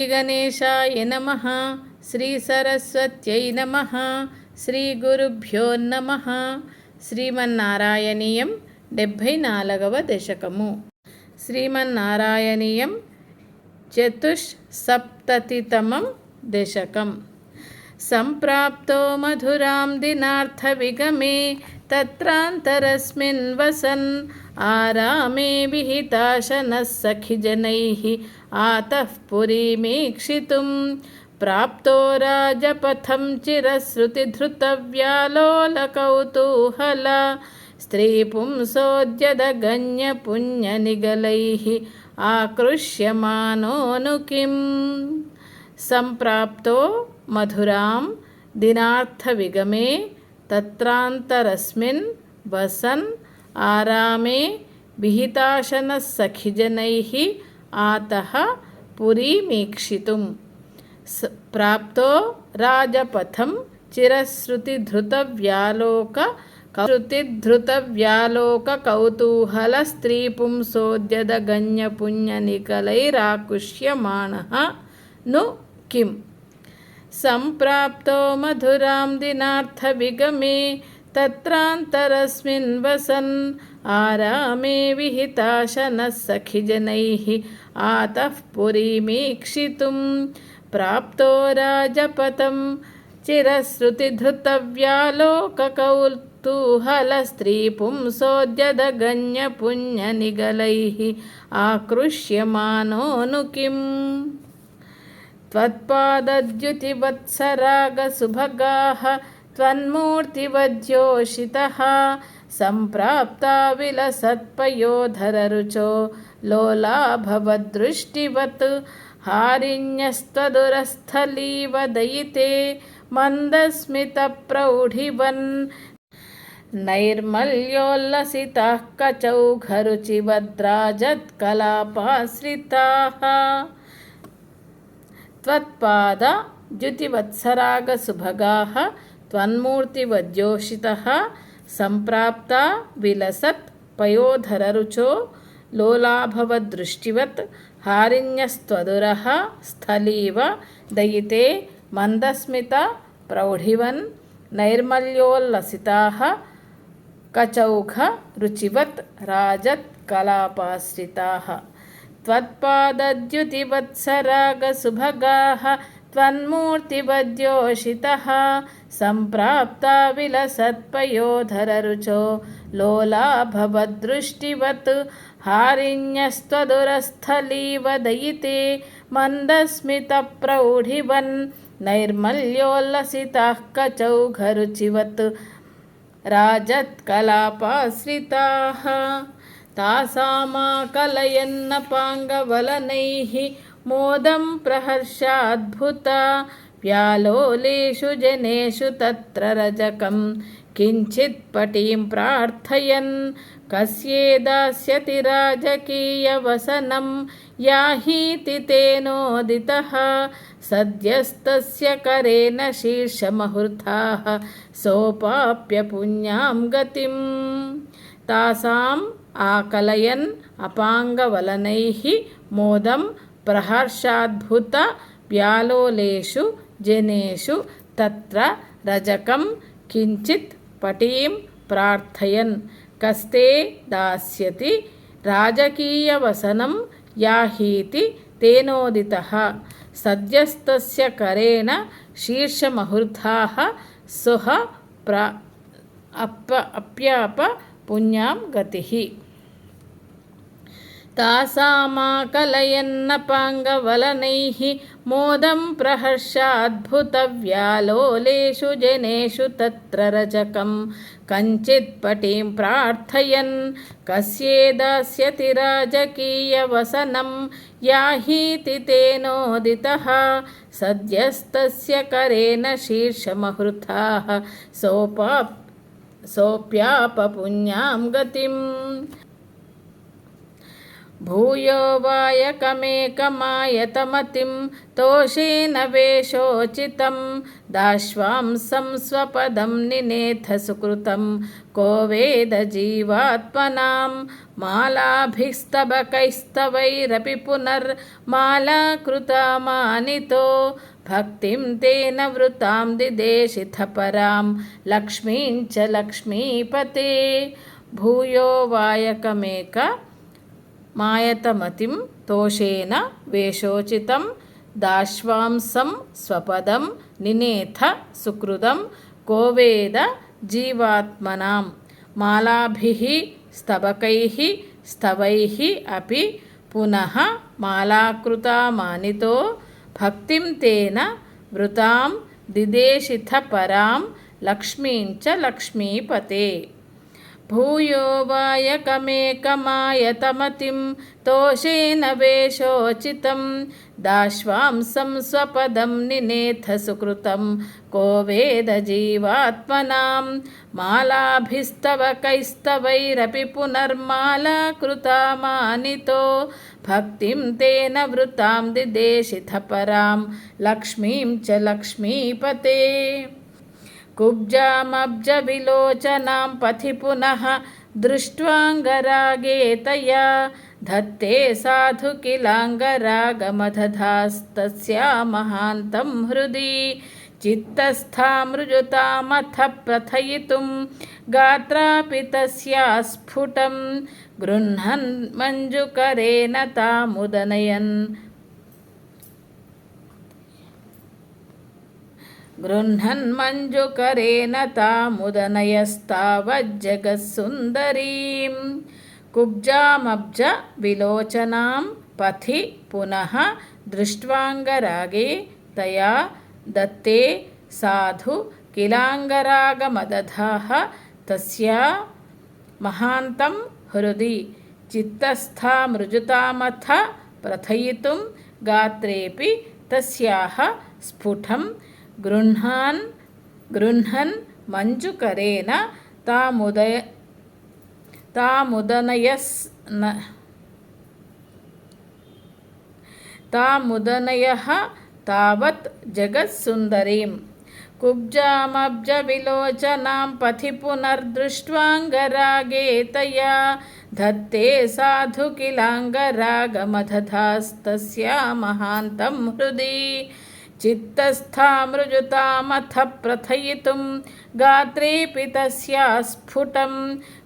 గణేశాయ నమ శ్రీ సరస్వత్యై నమ శ్రీ గురుభ్యో నమ శ్రీమన్నారాయణీయం డెబ్భై నాలుగవ దశకము శ్రీమన్నారాయణీయం చతుష్సప్తతితమం దశకం సంప్రాప్తో మధురాం దినార్థవిగమే తత్రాంతరస్మిన్ వసన్ ఆరామే విహితాశనః సఖిజనైః आतः पुरीमीक्षितुं प्राप्तो राजपथं चिरश्रुतिधृतव्यालोलकौतूहल स्त्रीपुंसोद्यदगण्यपुण्यनिगलैः आकृष्यमानोऽनु किम् सम्प्राप्तो मधुरां दिनार्थविगमे तत्रान्तरस्मिन् वसन् आरामे विहिताशनः सखिजनैः ఆతః పురీమీక్షితుం. ప్రాప్తో రాజపథం చిరశ్రుతిధృతవ్యాలోక శృతిధృతవ్యాలోక కౌతూహల స్త్రీ పుంసోద్యదగన్యపుణ్యనికలైరాకుష్యమాణః ను కిం. సంప్రాప్తో మధురాం దినార్థవిగమే తత్రాంతరస్మిన్ వసన్ ఆరామే విహితాశనః సఖిజనైః आतः पुरीमीक्षितुं प्राप्तो राजपथं चिरश्रुतिधृतव्यालोककौतूहलस्त्रीपुंसोद्यदगण्यपुण्यनिगलैः आकृष्यमानोऽनु किम् त्वत्पादद्युतिवत्सरागसुभगाः त्वन्मूर्तिवद्योषितः सम्प्राप्ता विलसत्पयोधररुचो लोलाभवदृष्टिवत् हारिण्यस्त्वदुरस्थलीव दयिते मन्दस्मितप्रौढिवन् नैर्मल्योल्लसिताः कचौघरुचिवद्राजत्कलापाश्रिताः त्वत्पाद द्युतिवत्सरागसुभगाः त्वन्मूर्तिवद्योषितः సంప్రాప్త విలసత్ పయోధరరుచో లోలాభవదృష్టివత్ హారిణ్యస్త్వదుర స్థలీవ దయితే మందస్మిత ప్రౌఢివన్ నైర్మల్యోల్లసితా కచౌఘ రుచివత్ రాజత్ కలాపాశ్రితా త్వత్పాదద్యుతివత్సరాగ సుభగా त्वन्मूर्तिवद्योषितः सम्प्राप्ता विलसत्पयोधररुचो लोलाभवदृष्टिवत् हारिण्यस्त्वदुरस्थलीव दयिते मन्दस्मितप्रौढिवन् नैर्मल्योल्लसिताः कचौघरुचिवत् राजत्कलापाश्रिताः तासामाकलयन्नपाङ्गवलनैः मोदं प्रहर्षाद्भुता व्यालोलेषु जनेषु तत्र रजकं किञ्चित्पटीं प्रार्थयन् कस्ये दास्यति राजकीयवसनं याहीति तेनोदितः सद्यस्तस्य करेण शीर्षमहृताः सोपाप्य पुण्यां गतिम् तासाम् आकलयन् अपाङ्गवलनैः मोदं ప్రహర్షాద్భుత వ్యాలోలేషు జనేషు తత్ర రజకం కించిత్ పటీం ప్రార్థయన్. కస్తే దాస్యతి రాజకీయవసనం యాహీతి తేనోదిత. సద్యస్తస్య కరేణ శీర్షమహృతా సుహ ప్ర అప్ప అప్యాప పుణ్యాం గతి. तासामाकलयन्नपाङ्गवलनैः मोदं प्रहर्षाद्भुतव्यालोलेषु जनेषु तत्र रजकं कञ्चित्पटीं प्रार्थयन् कस्ये दास्यति राजकीयवसनं याहीति तेनोदितः सद्यस्तस्य करेण शीर्षमहृताः सोपा सोऽप्यापपुण्यां गतिम् भूयो वायकमेकमायतमतिं तोषेण वेशोचितं दाश्वांसं स्वपदं निनेथ सुकृतं को वेदजीवात्मनां मालाभिस्तबकैस्तवैरपि पुनर्मालाकृता मानितो भक्तिं तेन वृतां दिदेशिथपरां लक्ष्मीं च लक्ष्मीपते भूयो वायकमेक మాయతమతిం తోషేన వేషోచితం దాశ్వాంసం స్వపదం నినేథ సుకృతం కోవేద జీవాత్మనాం మాలాభిः స్తబకైः స్తవైः अपि పునః మాలాకృతా మానితో భక్తిం తేన వృతాం దిదేశిథ పరాం లక్ష్మీం చ లక్ష్మీపతే भूयो वायकमेकमायतमतिं तोषेण वेशोचितं दाश्वांसं स्वपदं निनेथ सुकृतं को वेदजीवात्मनां मालाभिस्तवकैस्तवैरपि पुनर्मालाकृता मानितो भक्तिं तेन वृतां दिदेशिथपरां लक्ष्मीं च लक्ष्मीपते कुब्जामब्जविलोचनां पथि पुनः दृष्ट्वाङ्गरागे तया धत्ते साधु किलाङ्गरागमदधास्तस्या महान्तं हृदि चित्तस्थामृजुतामथ प्रथयितुं गात्रापि तस्या स्फुटं गृह्णन् मञ्जुकरेण तामुदनयन् గృహ్ణన్మంజుకరేణ తాముదనయస్తావజ్జగత్సుందరీం. కుబ్జామబ్జ విలోచనాం పథి పునః దృష్ట్వాంగరాగే తయా దత్తే సాధు కిలాంగరాగమదధాః తస్యా మహాంతం హృది చిత్తస్థా మృజుతామథ ప్రథయితుం గాత్రేపి తస్యాः స్ఫుటం గృహ్ణాన్ గృహ్ణన్ మంజుకరేణ తాముదయ తాముదనయస్ తాముదనయ తావత్ జగత్సుందరీం कुब्जामब्जविलोचनां पथि पुनर्दृष्ट्वाङ्गरागे तया धत्ते साधु किलाङ्गरागमदधास्तस्या महान्तं हृदि चित्तस्थामृजुतामथ प्रथयितुं गात्रेऽपि तस्या स्फुटं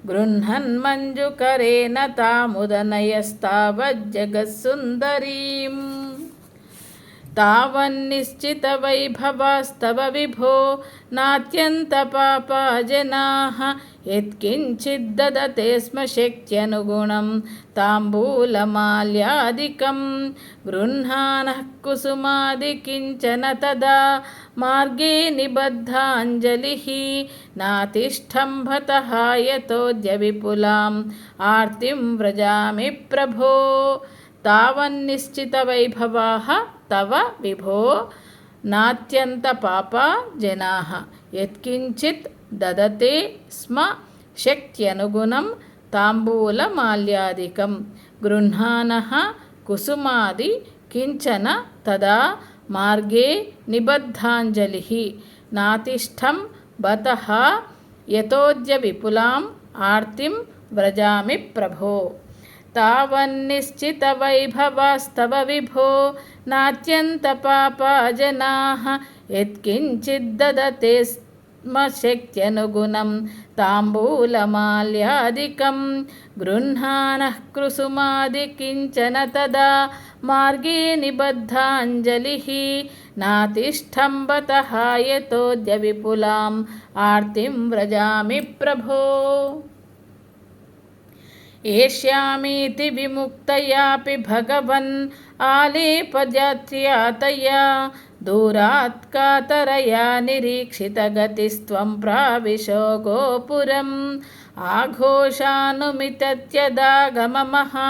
गृह्णन्मञ्जुकरेण तामुदनयस्तावज्जगत्सुन्दरीम् तावन्निश्चितवैभवास्तव विभो नात्यन्तपापा जनाः यत्किञ्चिद्ददते स्म शक्त्यनुगुणं ताम्बूलमाल्यादिकं गृह्णानः कुसुमादिकिञ्चन तदा मार्गे निबद्धाञ्जलिः नातिष्ठम्भतः यतोऽद्य विपुलाम् आर्तिं व्रजामि प्रभो तावन्निश्चितवैभवाः तव विभो नात्यन्तपापा जनाः यत्किञ्चित् ददते स्म शक्त्यनुगुणं ताम्बूलमाल्यादिकं गृह्णानः कुसुमादि किञ्चन तदा मार्गे निबद्धाञ्जलिः नातिष्ठं बतः यतोऽद्य विपुलाम् आर्तिं व्रजामि प्रभो तावन्निश्चितवैभवास्तव विभो नात्यन्तपापा जनाः यत्किञ्चिद्ददते स्म शक्त्यनुगुणं ताम्बूलमाल्यादिकं गृह्णानः कुसुमादिकिञ्चन तदा मार्गे निबद्धाञ्जलिः नातिष्ठम्बतः यतोऽद्य विपुलाम् आर्तिं व्रजामि प्रभो एष्यामीति विमुक्तयापि भगवन् आलेपजात्र्यातया दूरात् कातरया निरीक्षितगतिस्त्वं प्राविशो गोपुरम् आघोषानुमितत्यदागममहा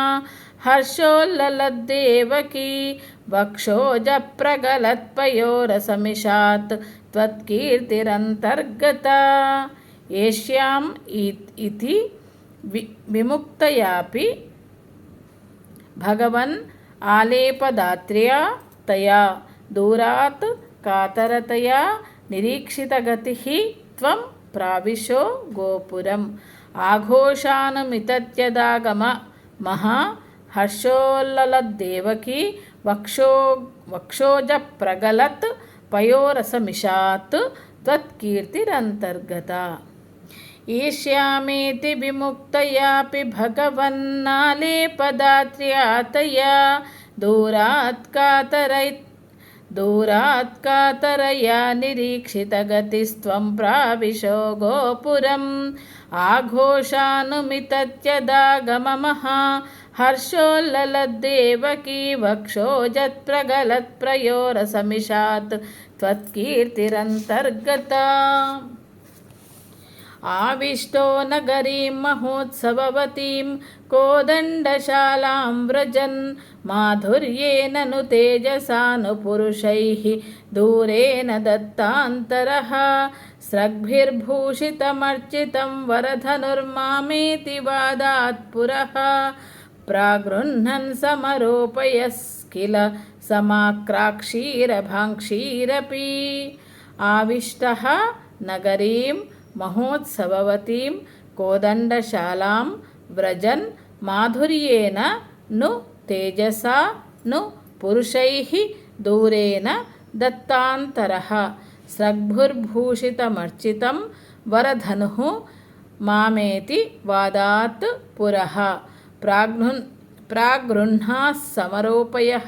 हर्षोल्ललद्देवकी वक्षोजप्रगलत्पयोरसमिषात् त्वत्कीर्तिरन्तर्गता एष्याम् इति వి విముక్తయాపి భగవన్ ఆలేపదాత్ర్యా తయా దూరాత్ కాతరతయా నిరీక్షితగతి త్వం ప్రావిశో గోపురం. ఆఘోషానుమితత్యదాగమ మహా హర్షోల్లలద్దేవకీ వక్షో వక్షోజ ప్రగలత్ పయోరసమిషాత్ త్వత్కీర్తిరంతర్గత ईष्यामीति विमुक्तयापि भगवन्नालेपदात्र्यातया दूरात् कातरै दूरात् कातरया निरीक्षितगतिस्त्वं प्राविशो गोपुरम् आघोषानुमितत्यदागममः हर्षोल्ललद्देवकी वक्षोजत्प्रगलत्प्रयोरसमिषात् त्वत्कीर्तिरन्तर्गता आविष्टो नगरीं महोत्सववतीं कोदण्डशालां व्रजन् माधुर्येन नु तेजसानुपुरुषैः दूरेण दत्तान्तरः स्रग्भिर्भूषितमर्चितं वरधनुर्मामेति वादात् पुरः प्रागृह्णन् समरोपयस्किल समाक्राक्षीरभाङ्क्षीरपि आविष्टः नगरीं మహోత్సవవతీం కోదండశాలాం వ్రజన్ మాధుర్యేన ను తేజసా ను పురుషై దూరేణ దత్తాంతర స్రగ్భుర్భూషితమర్చితం వరధను మామేతి వాదాత్ పురః ప్రాగ్ను ప్రాగృహ్ణాస్సమరోపయ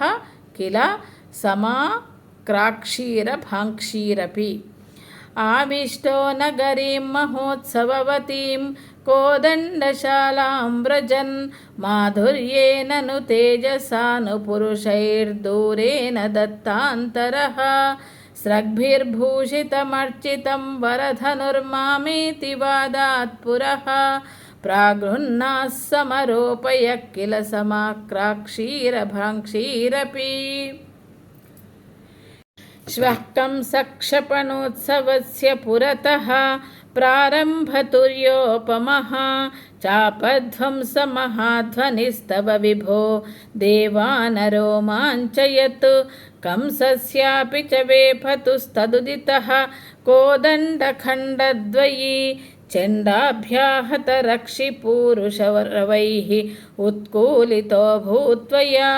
కిల సమా క్రాక్షీరభాంక్షీరపి आविष्टो नगरीं महोत्सववतीं कोदण्डशालां व्रजन् माधुर्येन नु तेजसानुपुरुषैर्दूरेण दत्तान्तरः स्रग्भिर्भूषितमर्चितं वरधनुर्मामेति वादात् पुरः प्रागृह्णाः समरोपय किल समाक्राक्षीरभाङ्क्षीरपि श्वक्तं सक्षपणोत्सवस्य पुरतः प्रारम्भतुर्योपमः चापध्वंसमहाध्वनिस्तव विभो देवानरो माञ्चयत् कंसस्यापि च वेफतुस्तदुदितः कोदण्डखण्डद्वयी चण्डाभ्याहतरक्षिपूरुषवरवैः उत्कूलितो भूत्वया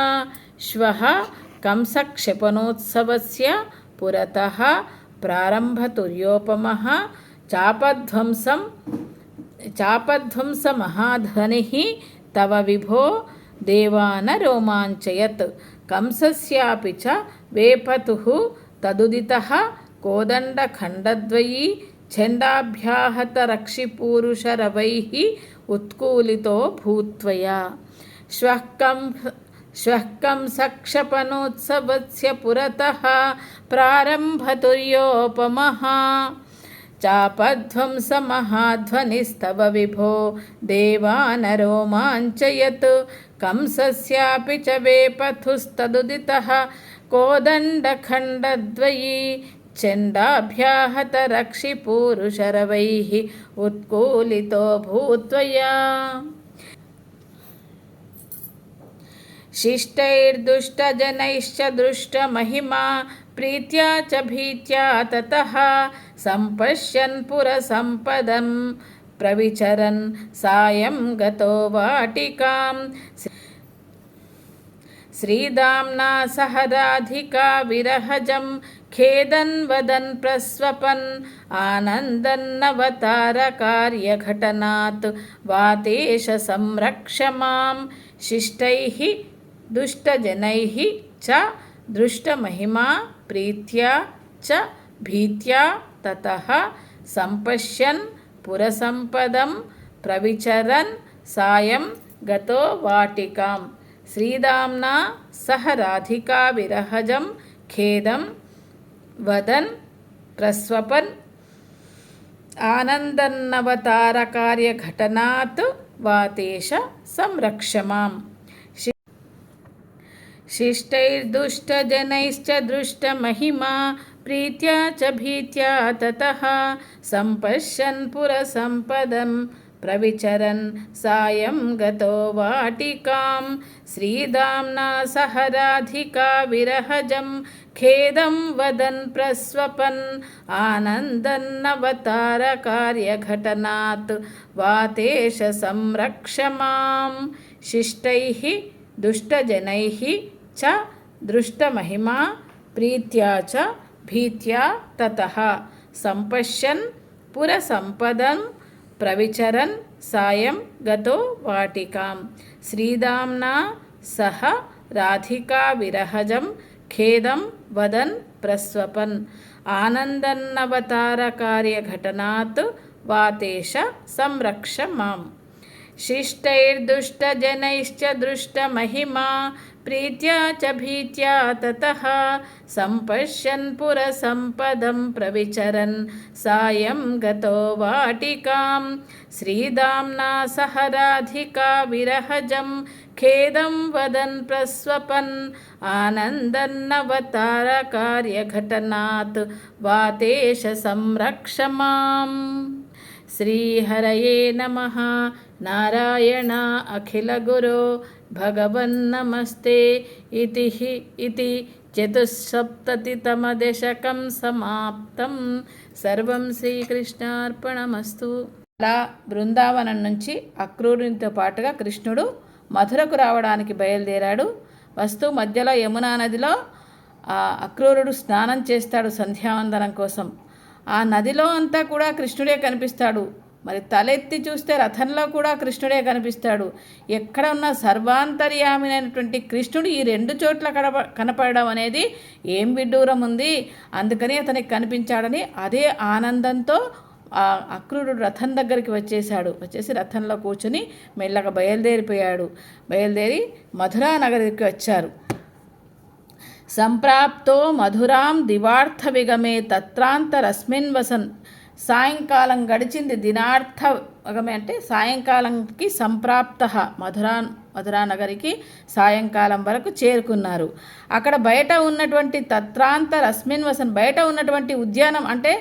श्वः कंसक्षिपणोत्सवस्य पुरतः प्रारम्भतुर्योपमः चापध्वंसं चापध्वंसमहाधनिः तव विभो देवान रोमाञ्चयत् कंसस्यापि च वेपतुः तदुदितः कोदण्डखण्डद्वयी छण्डाभ्याहतरक्षिपूरुषरवैः उत्कूलितो भूत्वया। श्वः कं श्वः कंसक्षपणोत्सवस्य पुरतः प्रारम्भतुर्योपमः चापध्वंसमहाध्वनिस्तव विभो देवानरोमाञ्चयत् कंसस्यापि च वेपथुस्तदुदितः कोदण्डखण्डद्वयी चण्डाभ्याहतरक्षिपूरुषरवैः उत्कूलितो भूत्वया शिष्टैर्दुष्टजनैश्च दृष्टमहिमा प्रीत्या च भीत्या ततः सम्पश्यन् पुरसम्पदं प्रविचरन् सायं गतो वाटिकां श्रीदाम्ना सह राधिका विरहजं खेदन् वदन् प्रस्वपन् आनन्दन्नवतारकार्यघटनात् वातेश संरक्ष मां शिष्टैः दुष्टजनैः च दृष्टमहिमा प्रीत्या च भीत्या ततः सम्पश्यन् पुरसम्पदं प्रविचरन् सायं गतो वाटिकां श्रीदाम्ना सह राधिकाविरहजं खेदं वदन् प्रस्वपन् आनन्दन्नवतारकार्यघटनात् वातेश संरक्ष माम् शिष्टैर्दुष्टजनैश्च दृष्टमहिमा प्रीत्या च भीत्या ततः सम्पश्यन् पुरसम्पदं प्रविचरन् सायं गतो वाटिकां श्रीदाम्ना सह राधिका विरहजं खेदं वदन् प्रस्वपन् आनन्दन्नवतारकार्यघटनात् वातेश संरक्ष मां शिष्टैः दुष्टजनैः च दृष्टमहिमा प्रीत्या च भीत्या ततः। सम्पश्यन् पुरसम्पदं प्रविचरन् सायं गतो वाटिकां श्रीदाम्ना सह राधिकाविरहजं खेदं वदन् प्रस्वपन्। आनन्दन्नवतारकार्यघटनात् वातेश संरक्ष माम्। शिष्टैर्दुष्टजनैश्च दृष्टमहिमा प्रीत्या च भीत्या ततः सम्पश्यन् पुरसम्पदं प्रविचरन्। सायं गतो वाटिकां श्रीदाम्ना सह राधिका विरहजं खेदं वदन् प्रस्वपन्। आनन्दन्नवतारकार्यघटनात् वातेश संरक्ष माम्। श्रीहरये नमः। నారాయణ అఖిలగురో భగవన్నమస్తే ఇతి ఇది చతుసప్తతితమదశకం సమాప్తం సర్వం శ్రీకృష్ణార్పణమస్తు అలా బృందావనం నుంచి అక్రూరునితో పాటుగా కృష్ణుడు మధురకు రావడానికి బయలుదేరాడు. వస్తూ మధ్యలో యమునా నదిలో అక్రూరుడు స్నానం చేస్తాడు సంధ్యావందనం కోసం. ఆ నదిలో అంతా కూడా కృష్ణుడే కనిపిస్తాడు. మరి తలెత్తి చూస్తే రథంలో కూడా కృష్ణుడే కనిపిస్తాడు. ఎక్కడ ఉన్న సర్వాంతర్యామినైనటువంటి కృష్ణుడు ఈ రెండు చోట్ల కనప కనపడడం అనేది ఏం విడ్డూరం ఉంది? అందుకని అతనికి కనిపించాడని అదే ఆనందంతో ఆ అక్రూరుడు రథం దగ్గరికి వచ్చేసాడు వచ్చేసి రథంలో కూర్చుని మెల్లగా బయలుదేరిపోయాడు. బయలుదేరి మధురా నగరికి వచ్చారు. సంప్రాప్తో మధురాం దివార్థ విగమే తత్రాంతరస్మిన్ వసన్ సాయంకాలం గడిచింది దినార్థ అంటే సాయంకాలంకి సంప్రాప్త మధురా మధురా నగరికి సాయంకాలం వరకు చేరుకున్నారు. అక్కడ బయట ఉన్నటువంటి తత్రాంతరస్మిన్ వసన్ బయట ఉన్నటువంటి ఉద్యానం అంటే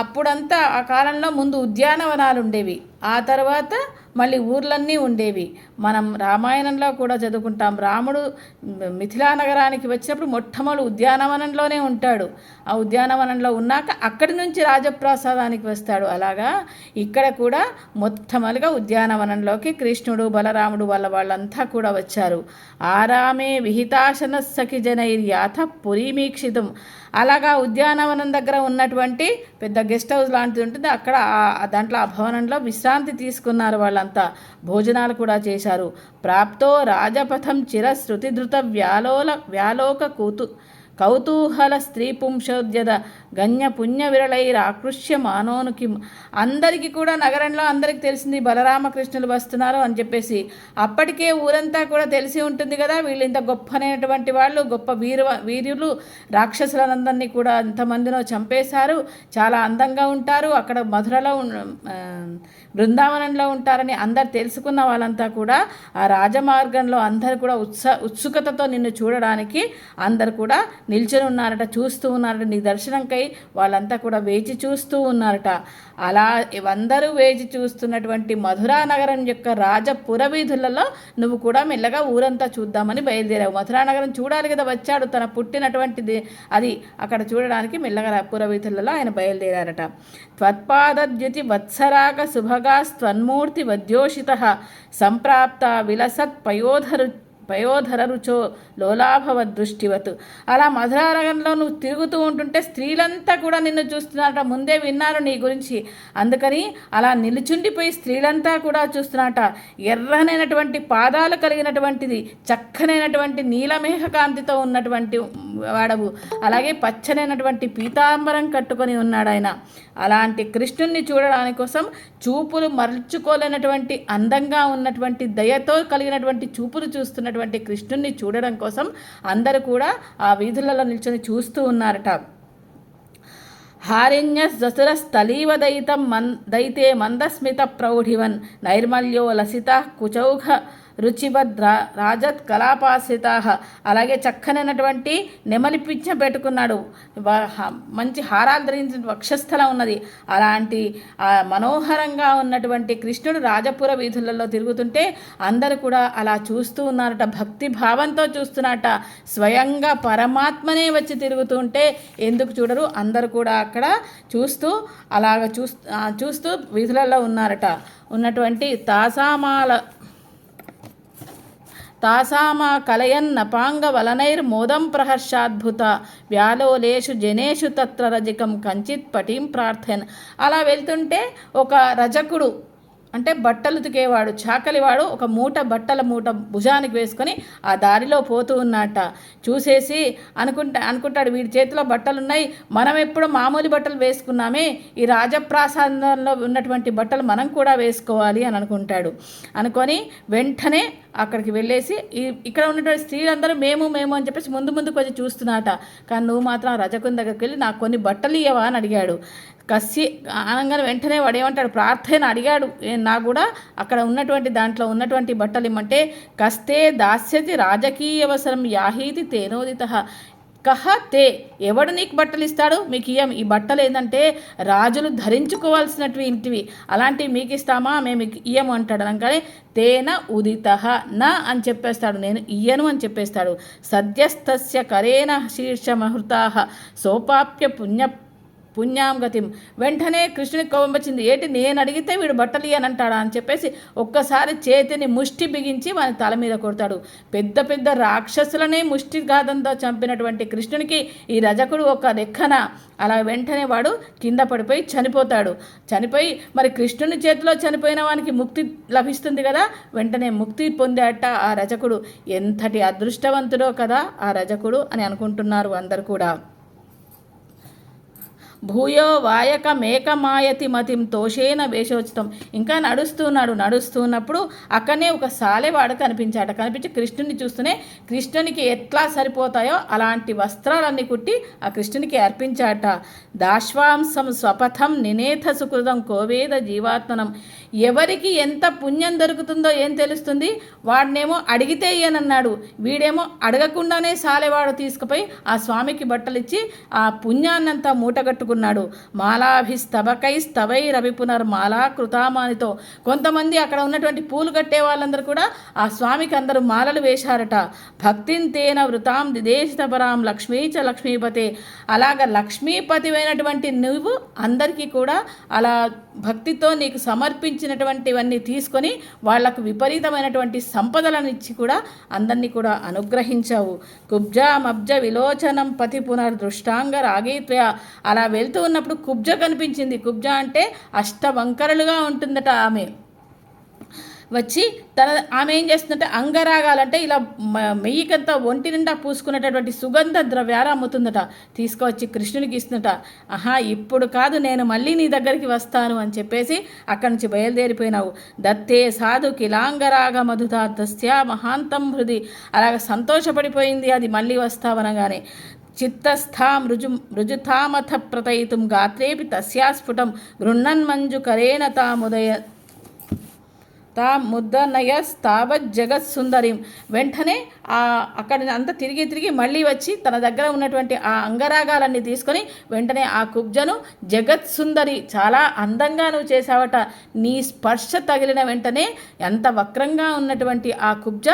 అప్పుడంతా ఆ కాలంలో ముందు ఉద్యానవనాలు ఉండేవి ఆ తర్వాత మళ్ళీ ఊర్లన్నీ ఉండేవి. మనం రామాయణంలో కూడా చదువుకుంటాం. రాముడు మిథిలా నగరానికి వచ్చినప్పుడు మొట్టమొదటి ఉద్యానవనంలోనే ఉంటాడు. ఆ ఉద్యానవనంలో ఉన్నాక అక్కడి నుంచి రాజప్రాసాదానికి వస్తాడు. అలాగా ఇక్కడ కూడా మొట్టమొదటిగా ఉద్యానవనంలోకి కృష్ణుడు బలరాముడు వాళ్ళ వాళ్ళంతా కూడా వచ్చారు. ఆరామే విహితాశన సఖి జనైర్యాథ పురీమీక్షితం. అలాగా ఉద్యానవనం దగ్గర ఉన్నటువంటి పెద్ద గెస్ట్ హౌస్ లాంటిది ఉంటుంది. అక్కడ ఆ- దాంట్లో ఆ భవనంలో విశ్రాంతి తీసుకున్నారు వాళ్ళంతా. భోజనాలు కూడా చేశారు. ప్రాప్తో రాజపథం చిరశ్రుతిధృత వ్యాలోల వ్యాలోక కూతు కౌతూహల స్త్రీ పుంసోద్యద గణ్య పుణ్య విరళైరాకృష్య మానోనుకి అందరికీ కూడా నగరంలో అందరికీ తెలిసింది బలరామకృష్ణులు వస్తున్నారు అని చెప్పేసి. అప్పటికే ఊరంతా కూడా తెలిసి ఉంటుంది కదా వీళ్ళు ఇంత గొప్పనైనటువంటి వాళ్ళు గొప్ప వీరు వీరులు రాక్షసులందరినీ కూడా ఎంతమందినో చంపేశారు. చాలా అందంగా ఉంటారు. అక్కడ మధురలో బృందావనంలో ఉంటారని అందరు తెలుసుకున్న వాళ్ళంతా కూడా ఆ రాజమార్గంలో అందరు కూడా ఉత్స ఉత్సుకతతో నిన్ను చూడడానికి అందరు కూడా నిల్చొని ఉన్నారట చూస్తూ ఉన్నారట. నీ దర్శనంకై వాళ్ళంతా కూడా వేచి చూస్తూ ఉన్నారట. అలా అందరూ వేచి చూస్తున్నటువంటి మధురా నగరం యొక్క రాజ పురవీధులలో నువ్వు కూడా మెల్లగా ఊరంతా చూద్దామని బయలుదేరావు. మధురా నగరం చూడాలి కదా వచ్చాడు. తన పుట్టినటువంటిది అది అక్కడ చూడడానికి మెల్లగా పురవీధులలో ఆయన బయలుదేరారట. త్వత్పాదద్యుతి వత్సరాగ శుభగా స్త్వన్మూర్తి వద్యోషిత సంప్రాప్త విలసత్ పయోధరు పయోధర రుచో లోలాభవ దృష్టివత్. అలా మధురారంగంలో నువ్వు తిరుగుతూ ఉంటుంటే స్త్రీలంతా కూడా నిన్ను చూస్తున్నారట ముందే విన్నారు నీ గురించి. అందుకని అలా నిలుచుండిపోయి స్త్రీలంతా కూడా చూస్తున్నారట. ఎర్రనైనటువంటి పాదాలు కలిగినటువంటిది చక్కనైనటువంటి నీలమేఘ కాంతితో ఉన్నటువంటి వాడవు. అలాగే పచ్చనైనటువంటి పీతాంబరం కట్టుకొని ఉన్నాడు ఆయన అలాంటి కృష్ణుణ్ణి చూడడానికి కోసం చూపులు మరల్చుకోలేనటువంటి అందంగా ఉన్నటువంటి దయతో కలిగినటువంటి చూపులు చూస్తున్నటువంటి కృష్ణుణ్ణి చూడడం కోసం అందరూ కూడా ఆ వీధులలో నిల్చొని చూస్తూ ఉన్నారట. హారిణ్య జసుర స్థలీవ దయితం మన్ దయితే మందస్మిత ప్రౌఢివన్ నైర్మల్యో లసిత కుచౌఘ రుచిభద్ర రా రాజత్ కళాపాసితా. అలాగే చక్కనైనటువంటి నెమలి పిచ్చ పెట్టుకున్నాడు. మంచి హారాలు ధరించిన వక్షస్థలం ఉన్నది. అలాంటి మనోహరంగా ఉన్నటువంటి కృష్ణుడు రాజపుర వీధులలో తిరుగుతుంటే అందరూ కూడా అలా చూస్తూ ఉన్నారట. భక్తి భావంతో చూస్తున్నట స్వయంగా పరమాత్మనే వచ్చి తిరుగుతుంటే ఎందుకు చూడరు? అందరూ కూడా అక్కడ చూస్తూ అలాగ చూస్తూ చూస్తూ వీధులలో ఉన్నారట. ఉన్నటువంటి తాసామాల తాసామా కలయన్నపాంగ వలనైర్మోదం ప్రహర్షాద్భుత. వ్యాలోలేషు జనేషు తత్ర రజకం కంచిత్ పటీం ప్రార్థన్. అలా వెళ్తుంటే ఒక రజకుడు అంటే బట్టలు ఉతికేవాడు చాకలివాడు ఒక మూట బట్టల మూట భుజానికి వేసుకొని ఆ దారిలో పోతూ ఉన్నట్ట చూసేసి అనుకుంటా అనుకుంటాడు వీడి చేతిలో బట్టలు ఉన్నాయి మనం ఎప్పుడు మామూలు బట్టలు వేసుకున్నామే ఈ రాజప్రాసాదంలో ఉన్నటువంటి బట్టలు మనం కూడా వేసుకోవాలి అని అనుకుంటాడు. అనుకొని వెంటనే అక్కడికి వెళ్ళేసి ఈ ఇక్కడ ఉన్నటువంటి స్త్రీలందరూ మేము మేము అని చెప్పేసి ముందు ముందుకు వచ్చి చూస్తున్నట. కానీ నువ్వు మాత్రం రజకుని దగ్గరికి వెళ్ళి నాకు కొన్ని బట్టలు ఇయ్యవా అని అడిగాడు. కసి అనగానే వెంటనే వాడు ఏమంటాడు ప్రార్థన అడిగాడు. నా కూడా అక్కడ ఉన్నటువంటి దాంట్లో ఉన్నటువంటి బట్టలు ఇమ్మంటే కస్తే దాస్యతి రాజకీయ అవసరం యాహీతి తేనోదిత. కహ తే ఎవడు నీకు బట్టలు ఇస్తాడు? మీకు ఇయ్యం. ఈ బట్టలు ఏంటంటే రాజులు ధరించుకోవాల్సినటువంటివి అలాంటివి మీకు ఇస్తామా? మేము ఇయ్యము అంటాడు. అనగానే తేన ఉదిత. న అని చెప్పేస్తాడు. నేను ఇయ్యను అని చెప్పేస్తాడు. సద్యస్తస్య కరేణ శీర్షమహృతా. సోపాప్య పుణ్య పుణ్యాం గతిం. వెంటనే కృష్ణునికి కోపం వచ్చింది. ఏంటి నేను అడిగితే వీడు బట్టలు అంటాడా అని చెప్పేసి ఒక్కసారి చేతిని ముష్టి బిగించి వాని తల మీద కొడతాడు. పెద్ద పెద్ద రాక్షసులనే ముష్టిఘాతంతో చంపినటువంటి కృష్ణునికి ఈ రజకుడు ఒక రెక్కన. అలా వెంటనే వాడు కింద పడిపోయి చనిపోతాడు. చనిపోయి మరి కృష్ణుని చేతిలో చనిపోయిన వానికి ముక్తి లభిస్తుంది కదా? వెంటనే ముక్తి పొందాట ఆ రజకుడు. ఎంతటి అదృష్టవంతుడో కదా ఆ రజకుడు అని అనుకుంటున్నారు అందరు కూడా. భూయో వాయక మేకమాయతి మతిం తోషేన వేషోచితం. ఇంకా నడుస్తున్నాడు నడుస్తున్నప్పుడు అక్కడనే ఒక సాలెవాడు కనిపించాట. కనిపించి కృష్ణుని చూస్తూనే కృష్ణునికి ఎట్లా సరిపోతాయో అలాంటి వస్త్రాలన్నీ కుట్టి ఆ కృష్ణునికి అర్పించాట. దాశ్వాంసం స్వపథం నినేథ సుకృతం కోవేద జీవాత్మనం. ఎవరికి ఎంత పుణ్యం దొరుకుతుందో ఏం తెలుస్తుంది? వాడినేమో అడిగితే ఇయ్యనన్నాడు వీడేమో అడగకుండానే సాలెవాడు తీసుకుపోయి ఆ స్వామికి బట్టలు ఇచ్చి ఆ పుణ్యాన్నంతా మూటగట్టుకున్నాడు. మాలాభిస్తబకై స్తవై రవి పునర్మాలా కృతామానితో. కొంతమంది అక్కడ ఉన్నటువంటి పూలు కట్టే వాళ్ళందరూ కూడా ఆ స్వామికి అందరూ మాలలు వేశారట. భక్తింతేన వృతాం దిదేశితపరాం లక్ష్మీ చ లక్ష్మీపతే. అలాగ లక్ష్మీపతివైనటువంటి నువ్వు అందరికీ కూడా అలా భక్తితో నీకు సమర్పించినటువంటివన్నీ తీసుకొని వాళ్ళకు విపరీతమైనటువంటి సంపదలను ఇచ్చి కూడా అందరినీ కూడా అనుగ్రహించావు. కుబ్జామబ్జ విలోచనం పతి పునర్దృష్టాంగ రాగిత్వ అలా వెళ్తూ ఉన్నప్పుడు కుబ్జ కనిపించింది. కుబ్జ అంటే అష్టవంకరలుగా ఉంటుందట ఆమె. వచ్చి తన ఆమె ఏం చేస్తుందంటే అంగరాగాలంటే ఇలా మెయ్యికంతా ఒంటి నిండా పూసుకునేటటువంటి సుగంధ ద్రవ్యాలు అమ్ముతుందట. తీసుకొచ్చి కృష్ణునికి ఇస్తుందట. ఆహా ఇప్పుడు కాదు నేను మళ్ళీ నీ దగ్గరికి వస్తాను అని చెప్పేసి అక్కడి నుంచి బయలుదేరిపోయినావు. దత్తే సాధు కిలాంగరాగ మధుతా దస్యా మహాంతం హృది. అలాగ సంతోషపడిపోయింది అది మళ్ళీ వస్తావనగానే. చిత్తస్థాం రుజు రుజుతామథ ప్రతయితుం గాత్రేపి తస్యాస్ఫుటం. గృహన్మంజు కరేణ తాముదయ తా ముద్దన్నయ్య స్థావత్ జగత్ సుందరిం వెంటనే ఆ అక్కడ అంతా తిరిగి తిరిగి మళ్ళీ వచ్చి తన దగ్గర ఉన్నటువంటి ఆ అంగరాగాలన్నీ తీసుకొని వెంటనే ఆ కుబ్జను జగత్ సుందరి చాలా అందంగా నువ్వు చేసావట నీ స్పర్శ తగిలిన వెంటనే ఎంత వక్రంగా ఉన్నటువంటి ఆ కుబ్జ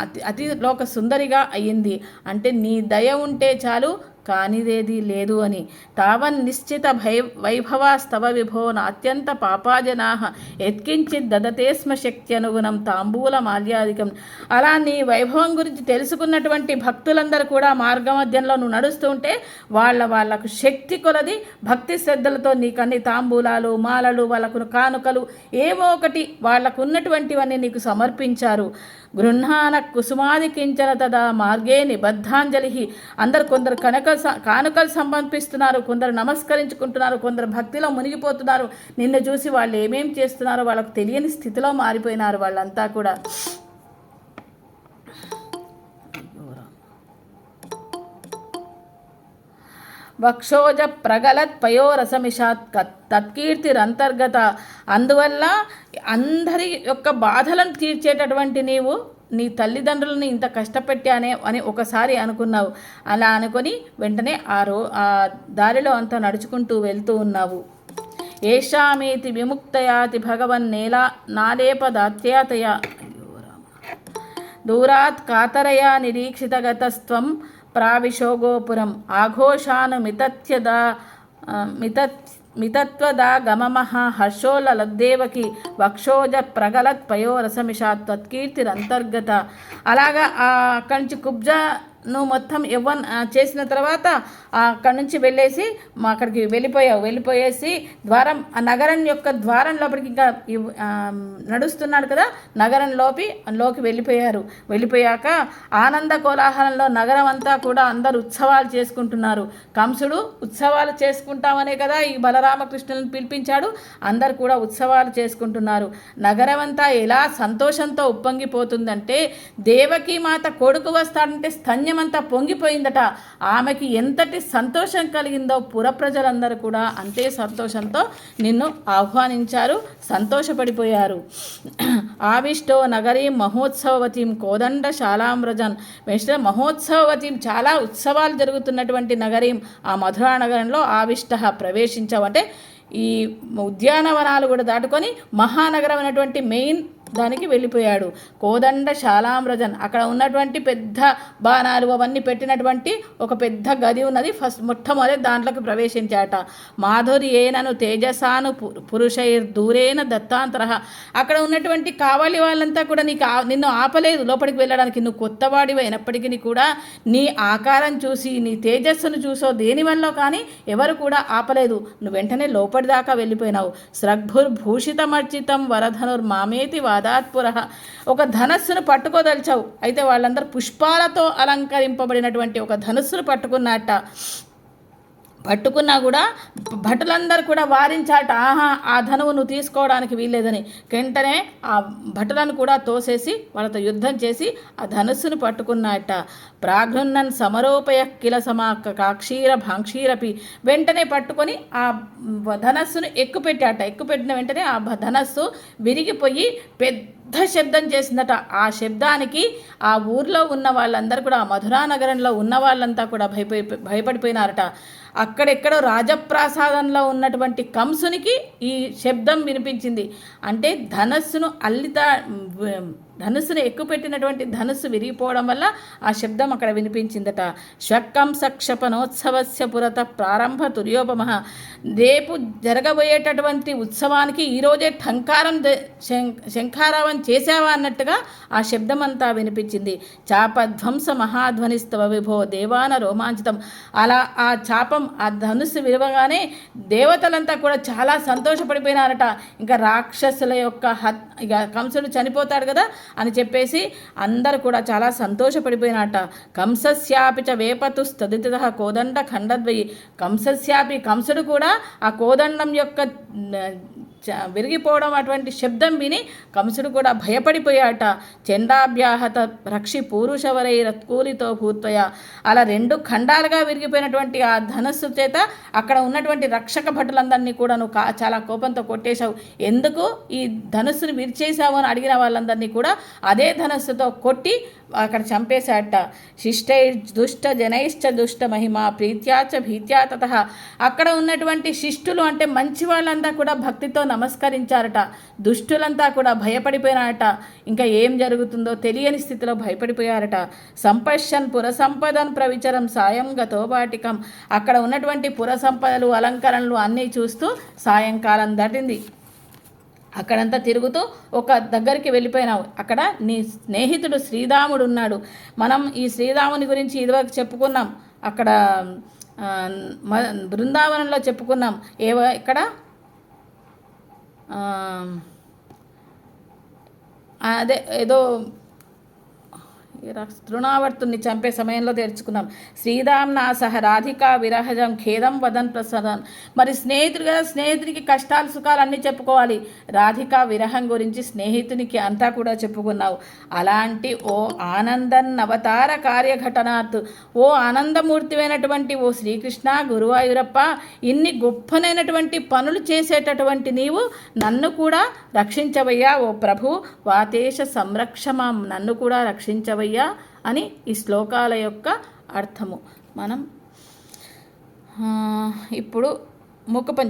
అతి అతి లోక సుందరిగా అయ్యింది. అంటే నీ దయ ఉంటే చాలు కానిదేది లేదు అని. తావన్ నిశ్చిత భై వైభవాస్తవ విభో నాత్యంత పాపాజనా ఎత్కించిత్ దదతే స్మ శక్తి అనుగుణం తాంబూల మాల్యాధికం. అలా నీ వైభవం గురించి తెలుసుకున్నటువంటి భక్తులందరూ కూడా మార్గమధ్యంలో నువ్వు నడుస్తూ ఉంటే వాళ్ళ వాళ్ళకు శక్తి కొలది భక్తి శ్రద్ధలతో నీకు అన్ని తాంబూలాలు మాలలు వాళ్ళకు కానుకలు ఏవో ఒకటి వాళ్ళకు ఉన్నటువంటివన్నీ నీకు సమర్పించారు. గృహాన కుసుమాది కించన తదా మార్గే నిబద్ధాంజలి అందరు కొందరు కనక కానుకలు సమర్పిస్తున్నారు కొందరు నమస్కరించుకుంటున్నారు కొందరు భక్తిలో మునిగిపోతున్నారు. నిన్ను చూసి వాళ్ళు ఏమేం చేస్తున్నారో వాళ్ళకు తెలియని స్థితిలో మారిపోయినారు వాళ్ళంతా కూడా. వక్షోజ ప్రగలత్ పయోరసమిషాత్ కత్ తత్కీర్తిరంతర్గత. అందువల్ల అందరి యొక్క బాధలను తీర్చేటటువంటి నీవు నీ తల్లిదండ్రులని ఇంత కష్టపెట్టానే అని ఒకసారి అనుకున్నావు. అలా అనుకొని వెంటనే ఆ రో ఆ దారిలో అంతా నడుచుకుంటూ వెళ్తూ ఉన్నావు. ఏషామేతి విముక్తయాతి భగవన్ నేలా నాలేపదాత్యాతయ అయ్యో దూరాత్ కాతరయా నిరీక్షితగతస్త్వం ప్రావిశోగోపురం ఆఘోషానుమితత్యదా మితత్ మితత్వదా గమమః హర్షోలద్దేవకి వక్షోజ ప్రగలత్ పయోరసమిషా తత్కీర్తిరంతర్గత అలాగా అక్కడి నుంచి నువ్వు మొత్తం ఇవ్వన్ చేసిన తర్వాత అక్కడి నుంచి వెళ్ళేసి మా అక్కడికి వెళ్ళిపోయావు. వెళ్ళిపోయేసి ద్వారం ఆ నగరం యొక్క ద్వారం లోపలికి ఇంకా నడుస్తున్నాడు కదా నగరం లోపి లోకి వెళ్ళిపోయారు. వెళ్ళిపోయాక ఆనంద కోలాహలంలో నగరం అంతా కూడా అందరు ఉత్సవాలు చేసుకుంటున్నారు. కంసుడు ఉత్సవాలు చేసుకుంటామనే కదా ఈ బలరామకృష్ణులను పిలిపించాడు. అందరు కూడా ఉత్సవాలు చేసుకుంటున్నారు. నగరం అంతా ఎలా సంతోషంతో ఉప్పొంగిపోతుందంటే దేవకి మాత కొడుకు వస్తాడంటే సైన్యమంతా పొంగిపోయిందట. ఆమెకి ఎంతటి సంతోషం కలిగిందో పుర ప్రజలందరూ కూడా అంతే సంతోషంతో నిన్ను ఆహ్వానించారు సంతోషపడిపోయారు. ఆవిష్టో నగరీ మహోత్సవవతీం కోదండ శాలామ్రజన్. వెంటనే మహోత్సవవతీం చాలా ఉత్సవాలు జరుగుతున్నటువంటి నగరీం. ఆ మధురా నగరంలో ఆవిష్ట ప్రవేశించవంటే ఈ ఉద్యానవనాలు కూడా దాటుకొని మహానగరం అనేటువంటి మెయిన్ దానికి వెళ్ళిపోయాడు. కోదండ శాలామ్రజన్. అక్కడ ఉన్నటువంటి పెద్ద బాణాలు అవన్నీ పెట్టినటువంటి ఒక పెద్ద గది ఉన్నది. ఫస్ట్ మొట్టమొదటి దాంట్లోకి ప్రవేశించాట. మాధురి ఏనను తేజసాను పు- పురుషైర్ దూరేన దత్తాంతర. అక్కడ ఉన్నటువంటి కావాలి వాళ్ళంతా కూడా నీకు ఆ- నిన్ను ఆపలేదు. లోపలికి వెళ్ళడానికి నువ్వు కొత్తవాడివి అయినప్పటికీ కూడా నీ ఆకారం చూసి నీ తేజస్సును చూసో దేనివల్ల కానీ ఎవరు కూడా ఆపలేదు. నువ్వు వెంటనే లోపలి దాకా వెళ్ళిపోయినావు. స్రగ్భుర్భూషితమర్చితం వరధనుర్ మామేతి వాదాత్పుర ఒక ధనస్సును పట్టుకోదలిచావు. అయితే వాళ్ళందరూ పుష్పాలతో అలంకరింపబడినటువంటి ఒక ధనుస్సును పట్టుకున్నట్ట పట్టుకున్నా కూడా భటులందరూ కూడా వారించాట ఆహా ఆ ధనువు నువ్వు తీసుకోవడానికి వీల్లేదని. వెంటనే ఆ భటులను కూడా తోసేసి వాళ్ళతో యుద్ధం చేసి ఆ ధనుస్సును పట్టుకున్నట్ట ప్రాఘృన్నన్ సమరోపయ కిల సమా కాక్షీర భాంక్షీరపి వెంటనే పట్టుకొని ఆ ధనస్సును ఎక్కుపెట్టాట ఎక్కుపెట్టిన వెంటనే ఆ భ- ధనస్సు విరిగిపోయి పెద్ద శబ్దం చేసిందట. ఆ శబ్దానికి ఆ ఊర్లో ఉన్న వాళ్ళందరూ కూడా ఆ మధురా నగరంలో ఉన్న వాళ్ళంతా కూడా భయపడి భయపడిపోయినారట. అక్కడెక్కడో రాజప్రాసాదంలో ఉన్నటువంటి కంసునికి ఈ శబ్దం వినిపించింది. అంటే ధనస్సును అల్లిత ధనుస్సును ఎక్కుపెట్టినటువంటి ధనుస్సు విరిగిపోవడం వల్ల ఆ శబ్దం అక్కడ వినిపించిందట. శ్వక్కం సక్షపనోత్సవస్య పురత ప్రారంభ తుర్యోపమ రేపు జరగబోయేటటువంటి ఉత్సవానికి ఈరోజే ఠంకారం శం- శంఖారావం చేశావా అన్నట్టుగా ఆ శబ్దం అంతా వినిపించింది. చాపధ్వంస మహాధ్వనిస్తవ విభో దేవాన రోమాంచితం. అలా ఆ చాపం ఆ ధనుస్సు విరవగానే దేవతలంతా కూడా చాలా సంతోషపడిపోయినారట. ఇంకా రాక్షసుల యొక్క హత్ ఇక కంసుడు చనిపోతాడు కదా అని చెప్పేసి అందరూ కూడా చాలా సంతోషపడిపోయినట కంసస్యాపి చ వేపతు స్తదిత కోదండ ఖండద్వయి. కంసస్యాపి కంసుడు కూడా ఆ కోదండం యొక్క విరిగిపోవడం అటువంటి శబ్దం విని కంసుడు కూడా భయపడిపోయాట. చండాభ్యాహత రక్షి పూరుషవరై రత్కూలితో భూత్వయ అలా రెండు ఖండాలుగా విరిగిపోయినటువంటి ఆ ధనస్సు చేత అక్కడ ఉన్నటువంటి రక్షక భటులందరినీ కూడా నువ్వు కా చాలా కోపంతో కొట్టేశావు. ఎందుకు ఈ ధనుస్సును విరిచేశావు అని అడిగిన వాళ్ళందరినీ కూడా అదే ధనస్సుతో కొట్టి అక్కడ చంపేశాట శిష్టై దుష్ట జనైష్ట దుష్ట మహిమ ప్రీత్యాచ భీత్యా తత. అక్కడ ఉన్నటువంటి శిష్టులు అంటే మంచి వాళ్ళంతా కూడా భక్తితో నమస్కరించారట. దుష్టులంతా కూడా భయపడిపోయినారట. ఇంకా ఏం జరుగుతుందో తెలియని స్థితిలో భయపడిపోయారట. సంపశ్యన్ పురసంపదన్ ప్రవిచరం సాయం గతోబాటికం అక్కడ ఉన్నటువంటి పురసంపదలు అలంకరణలు అన్నీ చూస్తూ సాయంకాలం దాటింది. అక్కడంతా తిరుగుతూ ఒక దగ్గరికి వెళ్ళిపోయినావు. అక్కడ నీ స్నేహితుడు శ్రీరాముడు ఉన్నాడు. మనం ఈ శ్రీరాముని గురించి ఇదివరకు చెప్పుకున్నాం. అక్కడ బృందావనంలో చెప్పుకున్నాం. ఏవ ఇక్కడ అదే ఏదో తృణావర్తుని చంపే సమయంలో తెరుచుకున్నాం. శ్రీరామ్ సహ రాధికా విరహజం ఖేదం వదన్ ప్రసదన్. మరి స్నేహితుడు కదా స్నేహితునికి కష్టాలు సుఖాలు అన్నీ చెప్పుకోవాలి. రాధిక విరహం గురించి స్నేహితునికి అంతా కూడా చెప్పుకున్నావు. అలాంటి ఓ ఆనందన్ అవతార కార్యఘటనార్థ్ ఓ ఆనందమూర్తివైనటువంటి ఓ శ్రీకృష్ణ గురువాయూరప్ప ఇన్ని గొప్పనైనటువంటి పనులు చేసేటటువంటి నీవు నన్ను కూడా రక్షించవయ్యా. ఓ ప్రభు వాతేశ సంరక్షమాం. నన్ను కూడా రక్షించవయ్యా. అని ఈ శ్లోకాల యొక్క అర్థము. మనం ఆ, ఇప్పుడు ముఖ పంచ